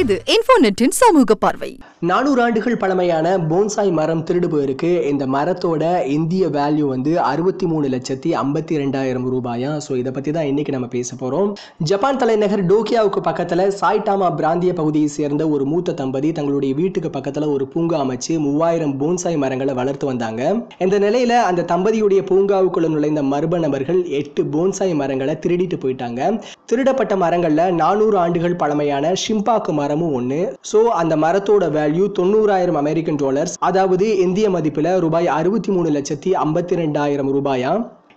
இது இன்ஃபோநெட்டின் சமூக பார்வை. நானூறு ஆண்டுகள் பழமையான போன்சாய் மரம் திருடு போயிருக்கு. இந்த மரத்தோட இந்திய வேல்யூ வந்து அறுபத்தி மூணு லட்சத்தி ஐம்பத்தி ரெண்டாயிரம் ரூபாயா? ஸோ இதை பற்றி தான் இன்னைக்கு நம்ம பேச போகிறோம் ஜப்பான் தலைநகர் டோக்கியாவுக்கு பக்கத்தில் சாய்டாமா பிராந்திய பகுதியை சேர்ந்த ஒரு மூத்த தம்பதி தங்களுடைய வீட்டுக்கு பக்கத்தில் ஒரு பூங்கா அமைச்சு மூவாயிரம் போன்சாய் மரங்களை வளர்த்து வந்தாங்க. இந்த நிலையில் அந்த தம்பதியுடைய பூங்காவுக்குள்ள நுழைந்த மர்ம நபர்கள் எட்டு போன்சாய் மரங்களை திருடிட்டு போயிட்டாங்க. திருடப்பட்ட மரங்களில் நானூறு ஆண்டுகள் பழமையான ஷிம்பாக்கு மரமும் ஒன்று ஸோ அந்த மரத்தோட வேல்யூ தொண்ணூறாயிரம் அமெரிக்கன் டாலர்ஸ் அதாவது இந்திய மதிப்பில் ரூபாய் அறுபத்தி மூணு லட்சத்தி ஐம்பத்தி ரெண்டாயிரம் ரூபாயா?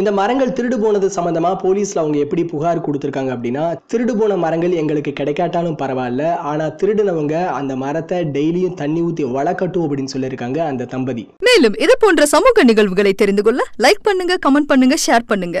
இந்த மரங்கள் திருடு போனது சம்மந்தமாக போலீஸில் அவங்க எப்படி புகார் கொடுத்துருக்காங்க அப்படின்னா திருடு போன மரங்கள் எங்களுக்கு கிடைக்காட்டாலும் பரவாயில்ல ஆனால் திருடுனவங்க அந்த மரத்தை டெய்லியும் தண்ணி ஊற்றி வளர்க்கட்டும் அப்படின்னு சொல்லியிருக்காங்க அந்த தம்பதி. மேலும் இது போன்ற சமூக நிகழ்வுகளை தெரிந்து கொள்ள லைக் பண்ணுங்க கமெண்ட் பண்ணுங்க ஷேர் பண்ணுங்க.